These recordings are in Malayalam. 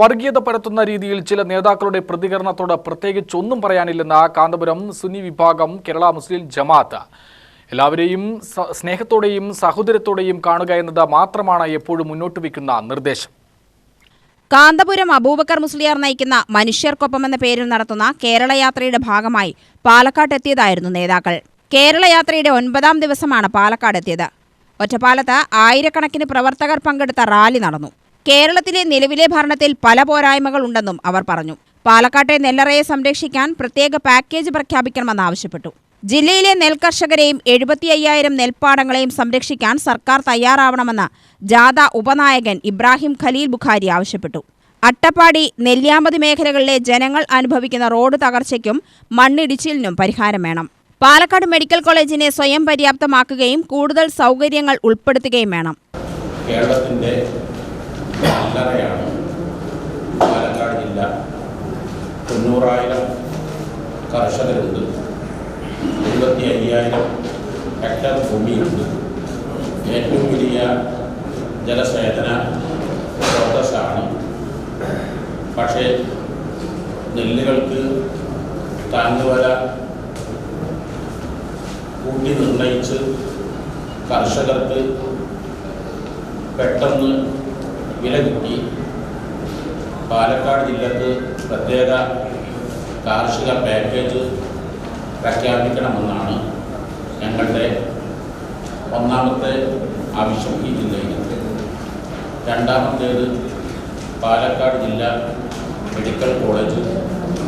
വർഗീയത പരത്തുന്ന രീതിയിൽ ചില നേതാക്കളുടെ പ്രതികരണത്തോട് പ്രത്യേകിച്ച് ഒന്നും പറയാനില്ലെന്ന കാന്തപുരം സുന്നി വിഭാഗം കേരള മുസ്ലിം ജമാഅത്ത്. എല്ലാവരെയും സ്നേഹത്തോടെയും സഹോദരത്തോടെയും കാണുക എന്നത് മാത്രമാണ് എപ്പോഴും മുന്നോട്ട് വയ്ക്കുന്ന നിർദ്ദേശം. കാന്തപുരം അബൂബക്കർ മുസ്ലിയാർ നയിക്കുന്ന മനുഷ്യർക്കൊപ്പം എന്ന പേരിൽ നടത്തുന്ന കേരളയാത്രയുടെ ഭാഗമായി പാലക്കാട് എത്തിയതായിരുന്നു നേതാക്കൾ. കേരളയാത്രയുടെ ഒൻപതാം ദിവസമാണ് പാലക്കാട് എത്തിയത്. ഒറ്റപ്പാലത്ത് ആയിരക്കണക്കിന് പ്രവർത്തകർ പങ്കെടുത്ത റാലി നടന്നു. കേരളത്തിലെ നിലവിലെ ഭരണത്തിൽ പല പോരായ്മകളുണ്ടെന്നും അവർ പറഞ്ഞു. പാലക്കാട്ടെ നെല്ലറയെ സംരക്ഷിക്കാൻ പ്രത്യേക പാക്കേജ് പ്രഖ്യാപിക്കണമെന്ന് ആവശ്യപ്പെട്ടു. ജില്ലയിലെ നെൽകർഷകരെയും എഴുപത്തി അയ്യായിരം നെൽപ്പാടങ്ങളെയും സംരക്ഷിക്കാൻ സർക്കാർ തയ്യാറാവണമെന്ന് ജാഥ ഉപനായകൻ ഇബ്രാഹിം ഖലീൽ ബുഖാരി ആവശ്യപ്പെട്ടു. അട്ടപ്പാടി നെല്ലിയാമ്പതി മേഖലകളിലെ ജനങ്ങൾ അനുഭവിക്കുന്ന റോഡ് തകർച്ചയ്ക്കും മണ്ണിടിച്ചിലിനും പരിഹാരം വേണം. പാലക്കാട് മെഡിക്കൽ കോളേജിനെ സ്വയം പര്യാപ്തമാക്കുകയും കൂടുതൽ സൗകര്യങ്ങൾ ഉൾപ്പെടുത്തുകയും വേണം. കേരളത്തിന്റെ നല്ലറയാണ് പാലക്കാട് ജില്ല. തൊണ്ണൂറായിരം കർഷകരുണ്ട്. എഴുപത്തി അയ്യായിരം ഹെക്ടർ ഭൂമിയുണ്ട്. ഏറ്റവും വലിയ ജലസേചന സ്രോതസ്സാണ്. പക്ഷേ നെല്ലുകൾക്ക് താങ്ങുവല കൂട്ടി നിർണയിച്ച് കർഷകർക്ക് പെട്ടെന്ന് വില കിട്ടി. പാലക്കാട് ജില്ലക്ക് പ്രത്യേക കാർഷിക പാക്കേജ് പ്രഖ്യാപിക്കണമെന്നാണ് ഞങ്ങളുടെ ഒന്നാമത്തെ ആവശ്യം ഈ ജില്ലയിൽ രണ്ടാമത്തേത് പാലക്കാട് ജില്ല മെഡിക്കൽ കോളേജ്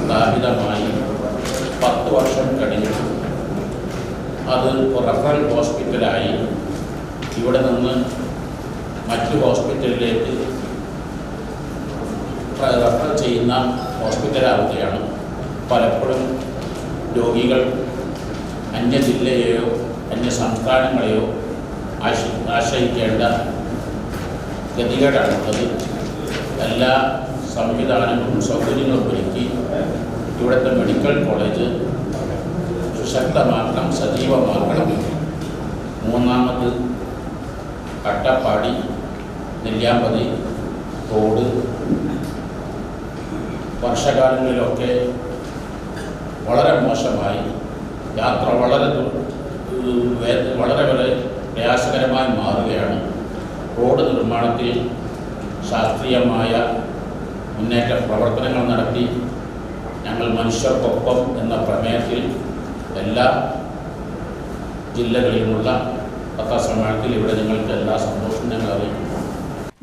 സ്ഥാപിതമായി പത്ത് വർഷം കഴിഞ്ഞു. അത് റഫറൽ ഹോസ്പിറ്റലായി ഇവിടെ നിന്ന് മറ്റു ഹോസ്പിറ്റലിലേക്ക് റെഫർ ചെയ്യുന്ന ഹോസ്പിറ്റലാവുകയാണ്. പലപ്പോഴും രോഗികൾ അന്യ ജില്ലയെയോ അന്യ സംസ്ഥാനങ്ങളെയോ ആശ ആശ്രയിക്കേണ്ട ഗതികേടാണുള്ളത്. എല്ലാ സംവിധാനങ്ങളും സൗകര്യങ്ങളും ഒരുക്കി ഇവിടുത്തെ മെഡിക്കൽ കോളേജ് സുശക്തമാക്കണം സജീവമാക്കണം. മൂന്നാമത് കട്ടപ്പാടി നെല്ലിയാമ്പതി തോട് വർഷകാലങ്ങളിലൊക്കെ വളരെ മോശമായി യാത്ര വളരെ വളരെ വളരെ പ്രയാസകരമായി മാറുകയാണ്. റോഡ് നിർമ്മാണത്തിൽ ശാസ്ത്രീയമായ മുന്നേറ്റ പ്രവർത്തനങ്ങൾ നടത്തി ഞങ്ങൾ മനുഷ്യർക്കൊപ്പം എന്ന പ്രമേയത്തിൽ എല്ലാ ജില്ലകളിലുമുള്ള പത്രസമ്മേളനത്തിൽ ഇവിടെ നിങ്ങൾക്ക് എല്ലാ സന്തോഷവും ഞങ്ങൾ അറിയിക്കുന്നു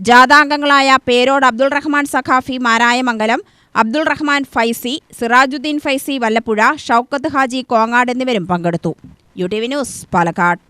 ജാഥാംഗങ്ങളായ പേരോട് അബ്ദുൾ റഹ്മാൻ സഖാഫി മാരായമംഗലം അബ്ദുൾ റഹ്മാൻ ഫൈസി സിറാജുദ്ദീൻ ഫൈസി വല്ലപ്പുഴ ഷൗക്കത്ത് ഹാജി കോങ്ങാട് എന്നിവരും പങ്കെടുത്തു. U T V news Palakkad.